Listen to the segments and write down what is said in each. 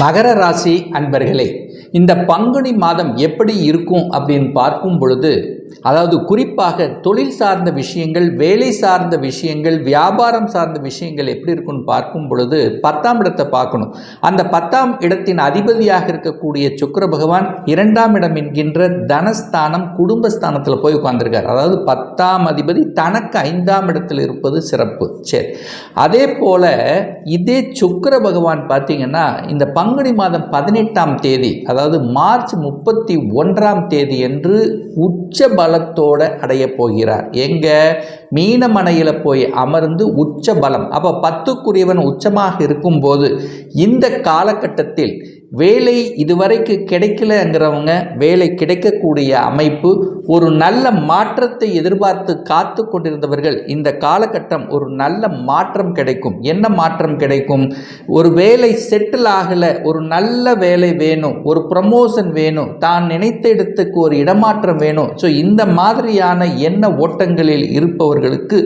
மகர ராசி அன்பர்களே இந்த பங்குனி மாதம் எப்படி இருக்கும் அப்படின்னு பார்க்கும் பொழுது அதாவது குறிப்பாக தொழில் சார்ந்த விஷயங்கள் வேலை சார்ந்த விஷயங்கள் வியாபாரம் சார்ந்த விஷயங்கள் எப்படி இருக்குன்னு பார்க்கும் பொழுது பத்தாம் இடத்தை பார்க்கணும். அந்த பத்தாம் இடத்தின் அதிபதியாக இருக்கக்கூடிய சுக்கிர பகவான் இரண்டாம் இடம் என்கின்ற தனஸ்தானம் குடும்பஸ்தானத்தில் போய் உட்கார்ந்துருக்கார். அதாவது பத்தாம் அதிபதி தனக்கு ஐந்தாம் இடத்தில் இருப்பது சிறப்பு. சரி. அதே போல இதே சுக்கிர பகவான் பார்த்தீங்கன்னா இந்த பங்குனி மாதம் பதினெட்டாம் தேதி அதாவது மார்ச் முப்பத்தி ஒன்றாம் தேதி என்று உச்ச பலத்தோடு அடைய போகிறார். எங்க? மீனமனையில் போய் அமர்ந்து உச்ச பலம். அப்போ பத்துக்குரியவன் உச்சமாக இருக்கும்போது இந்த காலகட்டத்தில் வேலை இதுவரைக்கு கிடைக்கலங்கிறவங்க வேலை கிடைக்கக்கூடிய அமைப்பு ஒரு நல்ல மாற்றத்தை எதிர்பார்த்து காத்து கொண்டிருந்தவர்கள் இந்த காலகட்டம் ஒரு நல்ல மாற்றம் கிடைக்கும். என்ன மாற்றம் கிடைக்கும்? ஒரு வேலை செட்டில் ஆகலை ஒரு நல்ல வேலை வேணும் ஒரு ப்ரமோஷன் வேணும் தான் நினைத்த இடத்துக்கு ஒரு இடமாற்றம் வேணும். ஸோ இந்த மாதிரியான எண்ண ஓட்டங்களில் இருப்பவர்களுக்கு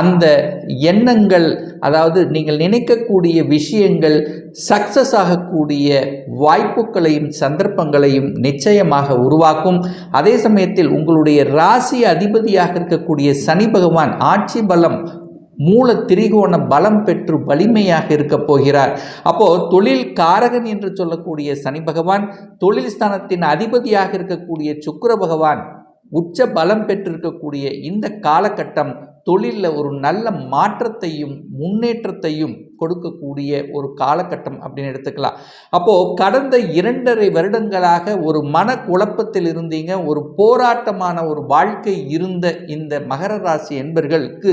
அந்த எண்ணங்கள் அதாவது நீங்கள் நினைக்கக்கூடிய விஷயங்கள் சக்சஸ் ஆகக்கூடிய வாய்ப்புகளையும் சந்தர்ப்பங்களையும் நிச்சயமாக உருவாக்கும். அதே சமயத்தில் உங்களுடைய ராசி அதிபதியாக இருக்கக்கூடிய சனி பகவான் ஆட்சி பலம் மூல திரிகோண பலம் பெற்று வலிமையாக இருக்க போகிறார். அப்போ தொழில் காரகன் என்று சொல்லக்கூடிய சனி பகவான் தொழில் ஸ்தானத்தின் அதிபதியாக இருக்கக்கூடிய சுக்கர பகவான் உச்ச பலம் பெற்றிருக்கக்கூடிய இந்த காலகட்டம் தொழிலில் ஒரு நல்ல மாற்றத்தையும் முன்னேற்றத்தையும் கொடுக்கக்கூடிய ஒரு காலகட்டம் அப்படின்னு எடுத்துக்கலாம். அப்போது கடந்த இரண்டரை வருடங்களாக ஒரு மன குழப்பத்தில் இருந்தீங்க ஒரு போராட்டமான ஒரு வாழ்க்கை இருந்த இந்த மகர ராசி என்பர்களுக்கு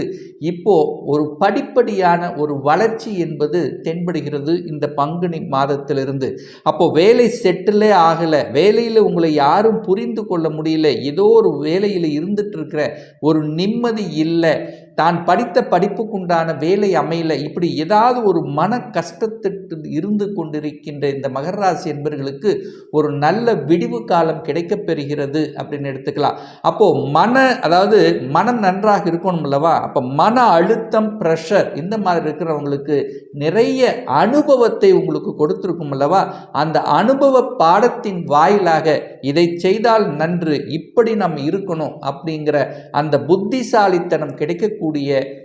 இப்போ ஒரு படிப்படியான ஒரு வளர்ச்சி என்பது தென்படுகிறது இந்த பங்குனி மாதத்திலிருந்து. அப்போ வேலை செட்டிலே ஆகலை வேலையில் உங்களை யாரும் புரிந்து கொள்ள முடியல ஏதோ ஒரு வேலையில் இருந்துட்டு இருக்கிற ஒரு நிம்மதி இல்லை தான் படித்த படிப்புக்குண்டான வேலை அமையல. இப்படி ஏதாவது ஒரு மன கஷ்டத்திட்டு இருந்து கொண்டிருக்கின்ற இந்த மகர ராசி என்பர்களுக்கு ஒரு நல்ல விடிவு காலம் கிடைக்கப் பெறுகிறது அப்படின்னு எடுத்துக்கலாம். அப்போது மன அதாவது மனம் நன்றாக இருக்கணும் அல்லவா? அப்போ மன அழுத்தம் ப்ரெஷர் இந்த மாதிரி இருக்கிறவங்களுக்கு நிறைய அனுபவத்தை உங்களுக்கு கொடுத்துருக்கும் அல்லவா? அந்த அனுபவ பாடத்தின் வாயிலாக இதை செய்தால் நன்று இப்படி நம்ம இருக்கணும் அப்படிங்கிற அந்த புத்திசாலித்தனம் கிடைக்கக்கூடிய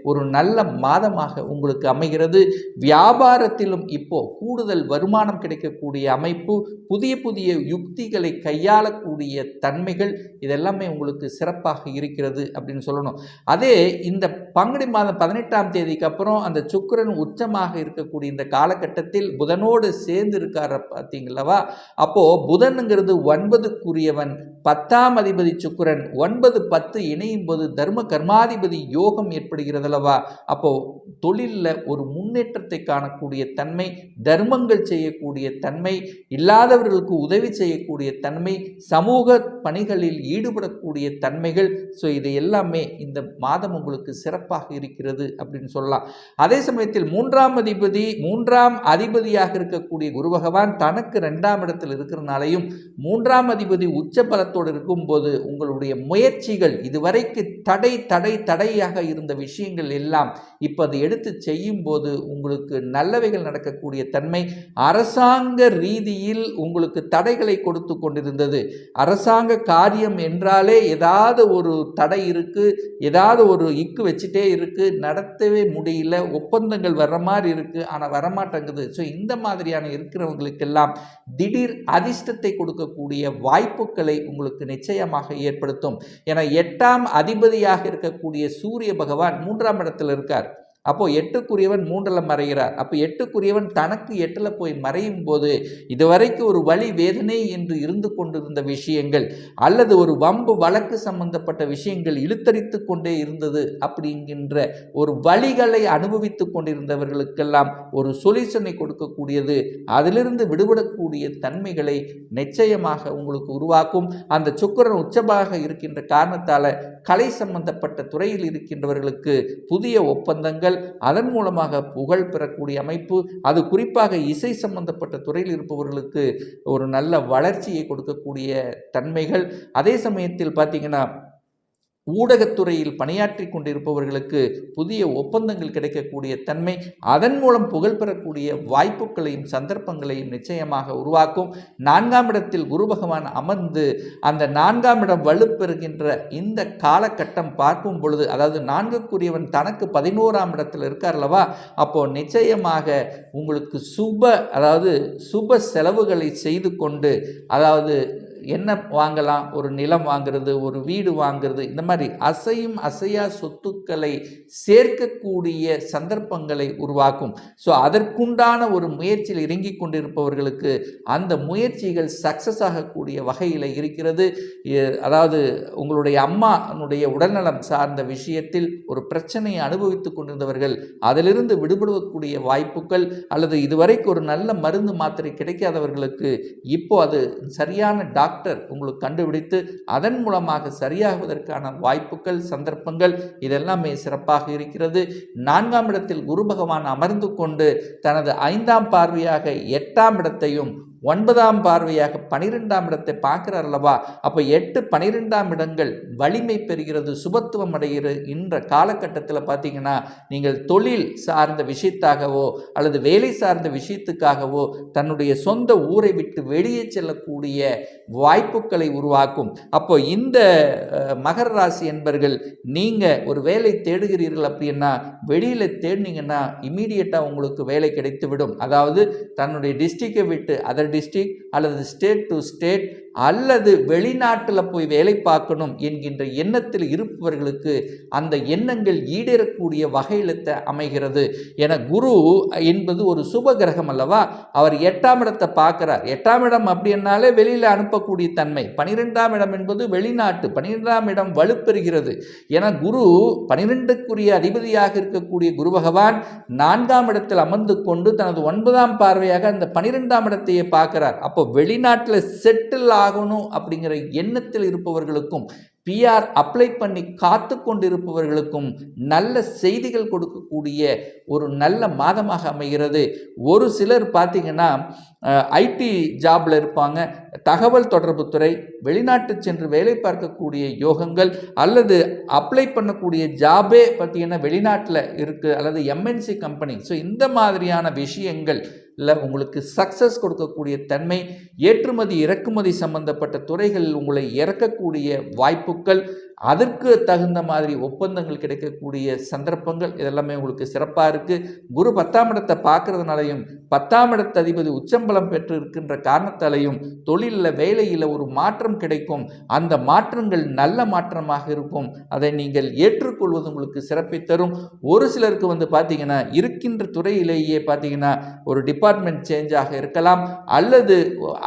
ஒரு நல்ல மாதமாக உங்களுக்கு அமைகிறது. வியாபாரத்திலும் இப்போ கூடுதல் வருமானம் கிடைக்கக்கூடிய அமைப்பு புதிய புதிய யுக்திகளை கையாளக்கூடிய தன்மைகள் இதெல்லாமே உங்களுக்கு சிறப்பாக இருக்கிறது அப்படின்னு சொல்லணும். அதே இந்த பங்குனி மாதம் பதினெட்டாம் தேதிக்கு அப்புறம் அந்த சுக்கிரன் உச்சமாக இருக்கக்கூடிய இந்த காலகட்டத்தில் புதனோடு சேர்ந்து இருக்கார பார்த்தீங்களவா அப்போ புதனுங்கிறது ஒன்பதுக்குரியவன் பத்தாம் அதிபதி சுக்கிரன் ஒன்பது பத்து இணையும் போது தர்ம கர்மாதிபதி யோகம் ஏற்படுகிறது அல்லவா? அப்போ தொழிலில் ஒரு முன்னேற்றத்தை காணக்கூடிய தன்மை தர்மங்கள் செய்யக்கூடிய தன்மை இல்லாதவர்களுக்கு உதவி செய்யக்கூடிய தன்மை சமூக பணிகளில் ஈடுபடக்கூடிய தன்மைகள். ஸோ இது எல்லாமே இந்த மாதம் உங்களுக்கு சிறப்பு சிறப்பாக இருக்கிறது அப்படின்னு சொல்லலாம். அதே சமயத்தில் மூன்றாம் அதிபதி மூன்றாம் அதிபதியாக இருக்கக்கூடிய குரு பகவான் தனக்கு ரெண்டாம் இடத்தில் இருக்கிறனாலையும் மூன்றாம் அதிபதி உச்ச பலத்தோடு இருக்கும்போது உங்களுடைய முயற்சிகள் இதுவரைக்கு தடை தடை தடையாக இருந்த விஷயங்கள் எல்லாம் இப்போ அதை எடுத்து செய்யும் போது உங்களுக்கு நல்லவைகள் நடக்கக்கூடிய தன்மை அரசாங்க ரீதியில் உங்களுக்கு தடைகளை கொடுத்து கொண்டிருந்தது. அரசாங்க காரியம் என்றாலே ஏதாவது ஒரு தடை இருக்கு ஏதாவது ஒரு இக்கு வச்சு பேசிட்டே இருக்கு நடத்தவே முடியல ஒப்பந்தங்கள் வர்ற மாதிரி இருக்குது ஆனால் வரமாட்டேங்குது. ஸோ இந்த மாதிரியான இருக்கிறவங்களுக்கெல்லாம் திடீர் அதிர்ஷ்டத்தை கொடுக்கக்கூடிய வாய்ப்புகளை உங்களுக்கு நிச்சயமாக ஏற்படுத்தும். என எட்டாம் அதிபதியாக இருக்கக்கூடிய சூரிய பகவான் மூன்றாம் இடத்தில் இருக்கார். அப்போது எட்டுக்குரியவன் மூன்றில் மறைகிறார். அப்போ எட்டுக்குரியவன் தனக்கு எட்டில் போய் மறையும் போது இதுவரைக்கும் ஒரு வழி வேதனை என்று இருந்து கொண்டிருந்த விஷயங்கள் அல்லது ஒரு வம்பு வழக்கு சம்பந்தப்பட்ட விஷயங்கள் இழுத்தரித்து கொண்டே இருந்தது அப்படிங்கின்ற ஒரு வழிகளை அனுபவித்து கொண்டிருந்தவர்களுக்கெல்லாம் ஒரு சொல்யூஷனை கொடுக்கக்கூடியது. அதிலிருந்து விடுபடக்கூடிய தன்மைகளை நிச்சயமாக உங்களுக்கு உருவாக்கும். அந்த சுக்கரன் உச்சமாக இருக்கின்ற காரணத்தால் கலை சம்பந்தப்பட்ட துறையில் இருக்கின்றவர்களுக்கு புதிய ஒப்பந்தங்கள் அதன் மூலமாக புகழ் பெறக்கூடிய அமைப்பு அது குறிப்பாக இசை சம்பந்தப்பட்ட துறையில் இருப்பவர்களுக்கு ஒரு நல்ல வளர்ச்சியை கொடுக்கக்கூடிய தன்மைகள். அதே சமயத்தில் பார்த்தீங்கன்னா ஊடகத்துறையில் பணியாற்றி கொண்டிருப்பவர்களுக்கு புதிய ஒப்பந்தங்கள் கிடைக்கக்கூடிய தன்மை அதன் மூலம் புகழ் பெறக்கூடிய வாய்ப்புகளையும் சந்தர்ப்பங்களையும் நிச்சயமாக உருவாக்கும். நான்காம் இடத்தில் குரு பகவான் அமர்ந்து அந்த நான்காம் இடம் வலுப்பெறுகின்ற இந்த காலகட்டம் பார்க்கும் பொழுது அதாவது நான்குக்குரியவன் தனக்கு பதினோராம் இடத்தில் இருக்கார் அல்லவா அப்போ நிச்சயமாக உங்களுக்கு சுப அதாவது சுப செலவுகளை செய்து கொண்டு அதாவது என்ன வாங்கலாம்? ஒரு நிலம் வாங்குறது ஒரு வீடு வாங்கிறது இந்த மாதிரி அசையும் அசையா சொத்துக்களை சேர்க்கக்கூடிய சந்தர்ப்பங்களை உருவாக்கும். ஸோ அதற்குண்டான ஒரு முயற்சியில் இறங்கி கொண்டிருப்பவர்களுக்கு அந்த முயற்சிகள் சக்சஸ் ஆகக்கூடிய வகையில் இருக்கிறது. அதாவது உங்களுடைய அம்மானுடைய உடல்நலம் சார்ந்த விஷயத்தில் ஒரு பிரச்சனையை அனுபவித்துக் கொண்டிருந்தவர்கள் அதிலிருந்து விடுபடக்கூடிய வாய்ப்புகள் அல்லது இதுவரைக்கு ஒரு நல்ல மருந்து மாத்திரை கிடைக்காதவர்களுக்கு இப்போ அது சரியான டாக்டர் உங்களுக்கு கண்டுபிடித்து அதன் மூலமாக சரியாகுவதற்கான வாய்ப்புகள் சந்தர்ப்பங்கள் இதெல்லாமே சிறப்பாக இருக்கிறது. நான்காம் இடத்தில் குரு பகவான் அமர்ந்து கொண்டு தனது ஐந்தாம் பார்வையாக எட்டாம் இடத்தையும் ஒன்பதாம் பார்வையாக பனிரெண்டாம் இடத்தை பார்க்கிறார் அல்லவா? அப்போ எட்டு பனிரெண்டாம் இடங்கள் வலிமை பெறுகிறது சுபத்துவம் அடைகிறது என்ற காலகட்டத்தில் பார்த்தீங்கன்னா நீங்கள் தொழில் சார்ந்த விஷயத்தாகவோ அல்லது வேலை சார்ந்த விஷயத்துக்காகவோ தன்னுடைய சொந்த ஊரை விட்டு வெளியே செல்லக்கூடிய வாய்ப்புகளை உருவாக்கும். அப்போ இந்த மகர ராசி என்பர்கள் நீங்கள் ஒரு வேலை தேடுகிறீர்கள் அப்படின்னா வெளியில் தேடினீங்கன்னா இமீடியட்டாக உங்களுக்கு வேலை கிடைத்துவிடும். அதாவது தன்னுடைய டிஸ்ட்ரிக்டை விட்டு அதர் டிஸ்ட்ரிக்ட் அல்லது ஸ்டேட் டு ஸ்டேட் அல்லது வெளிநாட்டில் போய் வேலை பார்க்கணும் என்கின்ற எண்ணத்தில் இருப்பவர்களுக்கு அந்த எண்ணங்கள் ஈடேறக்கூடிய வகையில் அமைகிறது. என குரு என்பது ஒரு சுப கிரகம் அல்லவா? அவர் எட்டாம் இடத்தை பார்க்கிறார். எட்டாம் இடம் அப்படின்னாலே வெளியில் அனுப்பக்கூடிய தன்மை. பனிரெண்டாம் இடம் என்பது வெளிநாட்டு பனிரெண்டாம் இடம் வலுப்பெறுகிறது. என குரு பனிரெண்டுக்குரிய அதிபதியாக இருக்கக்கூடிய குரு பகவான் நான்காம் இடத்தில் அமர்ந்து கொண்டு தனது ஒன்பதாம் பார்வையாக அந்த பனிரெண்டாம் இடத்தையே பார்க்கிறார். அப்போ வெளிநாட்டில் செட்டில் ஆகணும் அப்படிங்கிற எண்ணத்தில் இருப்பவர்களுக்கும் பிஆர் அப்ளை பண்ணி காத்து கொண்டிருப்பவர்களுக்கும் நல்ல செய்திகள் கொடுக்கக்கூடிய ஒரு நல்ல மாதமாக அமைகிறது. ஒரு சிலர் பார்த்திங்கன்னா ஐடி ஜாப்ல இருப்பாங்க. தகவல் தொடர்புத்துறை வெளிநாட்டு சென்று வேலை பார்க்கக்கூடிய யோகங்கள் அல்லது அப்ளை பண்ணக்கூடிய ஜாபே பார்த்தீங்கன்னா வெளிநாட்டில் இருக்குது அல்லது எம்என்சி கம்பெனி ஸோ இந்த மாதிரியான விஷயங்கள் இல்லை உங்களுக்கு சக்ஸஸ் கொடுக்கக்கூடிய தன்மை ஏற்றுமதி இறக்குமதி சம்பந்தப்பட்ட துறைகளில் உங்களை இறக்கக்கூடிய வாய்ப்புகள் அதற்கு தகுந்த மாதிரி ஒப்பந்தங்கள் கிடைக்கக்கூடிய சந்தர்ப்பங்கள் இதெல்லாமே உங்களுக்கு சிறப்பாக இருக்குது குரு பத்தாம் இடத்தை பார்க்கறதுனாலையும் பத்தாம் இடத்த அதிபதி உச்சம்பலம் பெற்று இருக்கின்ற காரணத்தாலையும் தொழிலில் வேலையில் ஒரு மாற்றம் கிடைக்கும். அந்த மாற்றங்கள் நல்ல மாற்றமாக இருக்கும். அதை நீங்கள் ஏற்றுக்கொள்வது உங்களுக்கு சிறப்பை தரும். ஒரு சிலருக்கு வந்து பார்த்தீங்கன்னா இருக்கின்ற துறையிலேயே பார்த்தீங்கன்னா ஒரு டிபார்ட்மெண்ட் சேஞ்சாக இருக்கலாம். அல்லது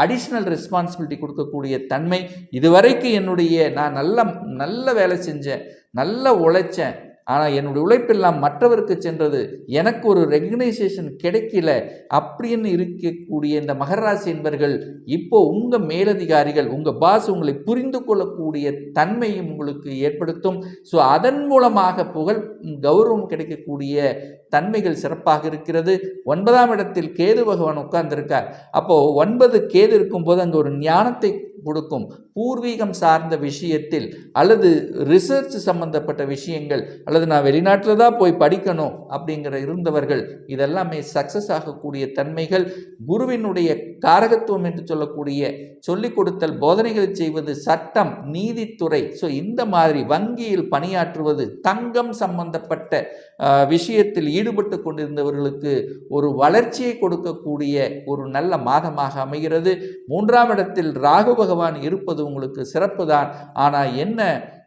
அடிஷ்னல் ரெஸ்பான்சிபிலிட்டி கொடுக்கக்கூடிய தன்மை. இதுவரைக்கும் என்னுடைய நான் நல்ல நல்ல வேலை செஞ்சேன் நல்லா உழைச்சேன். ஆனால் என்னுடைய உழைப்பெல்லாம் மற்றவருக்கு சென்றது எனக்கு ஒரு ரெகனைசேஷன் கிடைக்கல அப்படின்னு இருக்கக்கூடிய இந்த மகராசி என்பர்கள் இப்போ உங்கள் மேலதிகாரிகள் உங்கள் பாஸ் உங்களை புரிந்து கொள்ளக்கூடிய தன்மையும் உங்களுக்கு ஏற்படுத்தும். ஸோ அதன் மூலமாக புகழ் கௌரவம் கிடைக்கக்கூடிய தன்மைகள் சிறப்பாக இருக்கிறது. ஒன்பதாம் இடத்தில் கேது பகவான் உட்கார்ந்திருக்கார். அப்போது ஒன்பது கேது இருக்கும்போது அங்கே ஒரு ஞானத்தை கொடுக்கும். பூர்வீகம் சார்ந்த விஷயத்தில் அல்லது ரிசர்ச் சம்பந்தப்பட்ட விஷயங்கள் அல்லது நான் வெளிநாட்டில் தான் போய் படிக்கணும் அப்படிங்கிற இருந்தவர்கள் இதெல்லாமே சக்ஸஸ் ஆகக்கூடிய தன்மைகள் குருவினுடைய காரகத்துவம் என்று சொல்லக்கூடிய சொல்லிக் கொடுத்தல் போதனைகளை செய்வது சட்டம் நீதித்துறை ஸோ இந்த மாதிரி வங்கியில் பணியாற்றுவது தங்கம் சம்பந்தப்பட்ட விஷயத்தில் ஈடுபட்டு கொண்டிருந்தவர்களுக்கு ஒரு வளர்ச்சியை கொடுக்கக்கூடிய ஒரு நல்ல மாதமாக அமைகிறது. மூன்றாம் இடத்தில் ராகு பகவான் இருப்பது உங்களுக்கு சிறப்பு தான் ஆனால் என்ன?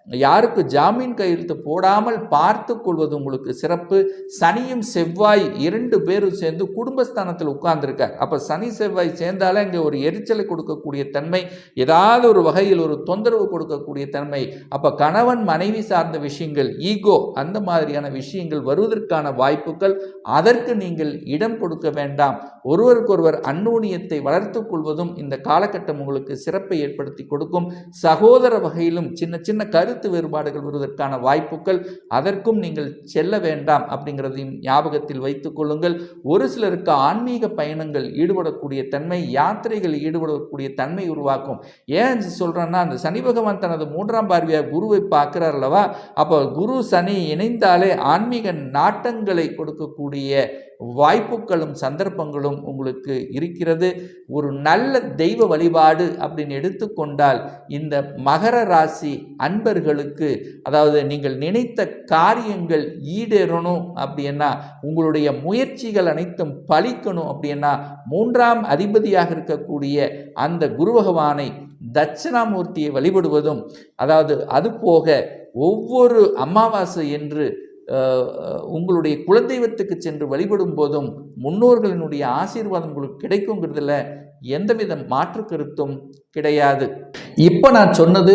யாருக்கு ஜாமீன் கையெழுத்து போடாமல் பார்த்து கொள்வது உங்களுக்கு சிறப்பு? சனியும் செவ்வாய் இரண்டு பேரும் சேர்ந்து குடும்பஸ்தானத்தில் உட்கார்ந்துருக்கார். அப்போ சனி செவ்வாய் சேர்ந்தாலே இங்கே ஒரு எரிச்சலை கொடுக்கக்கூடிய தன்மை ஏதாவது ஒரு வகையில் ஒரு தொந்தரவு கொடுக்கக்கூடிய தன்மை. அப்போ கணவன் மனைவி சார்ந்த விஷயங்கள் ஈகோ அந்த மாதிரியான விஷயங்கள் வருவதற்கான வாய்ப்புகள் அதற்கு நீங்கள் இடம் கொடுக்க வேண்டாம். ஒருவருக்கொருவர் அந்நூனியத்தை வளர்த்துக் கொள்வதும் இந்த காலகட்டம் உங்களுக்கு சிறப்பை ஏற்படுத்தி கொடுக்கும். சகோதர வகையிலும் சின்ன சின்ன கரு கருத்து வேறுபாடுகள் வருவதற்கான வாய்ப்புகள் அதற்கும் நீங்கள் செல்ல வேண்டாம் அப்படிங்கிறதையும் ஞாபகத்தில் வைத்துக் கொள்ளுங்கள். ஒரு சிலருக்கு ஆன்மீக பயணங்கள் ஈடுபடக்கூடிய தன்மை யாத்திரைகள் ஈடுபடக்கூடிய தன்மை உருவாக்கும். ஏன் சொல்கிறேன்னா அந்த சனி பகவான் தனது மூன்றாம் பார்வையாக குருவை பார்க்கிறார் அல்லவா? அப்போ குரு சனி இணைந்தாலே ஆன்மீக நாட்டங்களை கொடுக்கக்கூடிய வாய்ப்புகளும் சந்தர்ப்பங்களும் உங்களுக்கு இருக்கிறது. ஒரு நல்ல தெய்வ வழிபாடு அப்படின்னு எடுத்துக்கொண்டால் இந்த மகர ராசி அன்பர்களுக்கு அதாவது நீங்கள் நினைத்த காரியங்கள் ஈடேறணும் அப்படின்னா உங்களுடைய முயற்சிகள் அனைத்தும் பலிக்கணும் அப்படின்னா மூன்றாம் அதிபதியாக இருக்கக்கூடிய அந்த குரு பகவானை தட்சிணாமூர்த்தியை வழிபடுவதும் அதாவது அது போக ஒவ்வொரு அமாவாசை என்று உங்களுடைய குலதெய்வத்துக்கு சென்று வழிபடும் போதும் முன்னோர்களினுடைய ஆசீர்வாதம் உங்களுக்கு கிடைக்குங்கிறதுல எந்தவித மாற்று கருத்தும் கிடையாது. இப்போ நான் சொன்னது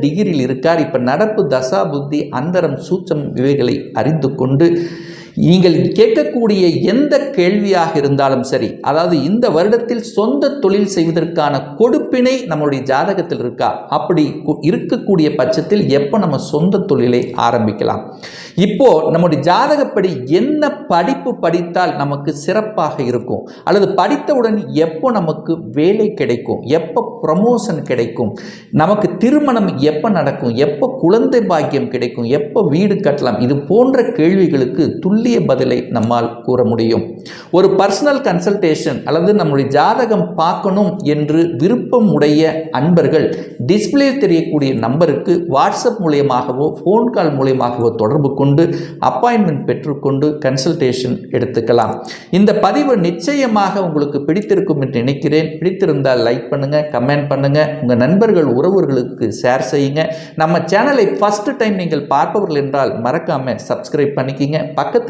டிகிரியில் இருக்கார். இப்போ நடப்பு தசா புத்தி அந்தரம் சூச்சம் இவைகளை அறிந்து கொண்டு நீங்கள் கேட்கக்கூடிய எந்த கேள்வியாக இருந்தாலும் சரி அதாவது இந்த வருடத்தில் சொந்த தொழில் செய்வதற்கான கொடுப்பினை நம்மளுடைய ஜாதகத்தில் இருக்கா? அப்படி இருக்கக்கூடிய பட்சத்தில் எப்போ நம்ம சொந்த தொழிலை ஆரம்பிக்கலாம்? இப்போ நம்முடைய ஜாதகப்படி என்ன படிப்பு படித்தால் நமக்கு சிறப்பாக இருக்கும்? அல்லது படித்தவுடன் எப்போ நமக்கு வேலை கிடைக்கும்? எப்போ ப்ரமோஷன் கிடைக்கும்? நமக்கு திருமணம் எப்போ நடக்கும்? எப்போ குழந்தை பாக்கியம் கிடைக்கும்? எப்போ வீடு கட்டலாம்? இது போன்ற கேள்விகளுக்கு துல்லிய பதிலை நம்மால் கூற முடியும். ஒரு பர்சனல் கன்சல்டேஷன் அல்லது நம்முடைய ஜாதகம் பார்க்கணும் என்று விருப்பம் உடைய அன்பர்கள் டிஸ்பிளே தெரியக்கூடிய நம்பருக்கு வாட்ஸ்அப் மூலியமாகவோ ஃபோன் கால் மூலியமாகவோ தொடர்பு கொண்டு அப்பாயின்மெண்ட் பெற்றுக்கொண்டு கன்சல்டேஷன் எடுத்துக்கலாம். இந்த பதிவு நிச்சயமாக உங்களுக்கு பிடித்திருக்கும் என்று நினைக்கிறேன். பிடித்திருந்தால் லைக் பண்ணுங்கள் கமெண்ட் பண்ணுங்கள் உங்கள் நண்பர்கள் உறவுகளுக்கு ஷேர் செய்யுங்க. நம்ம சேனலை ஃபஸ்ட்டு டைம் நீங்கள் பார்ப்பவர்கள் என்றால் மறக்காமல் சப்ஸ்கிரைப் பண்ணிக்கிங்க. பக்கத்தில்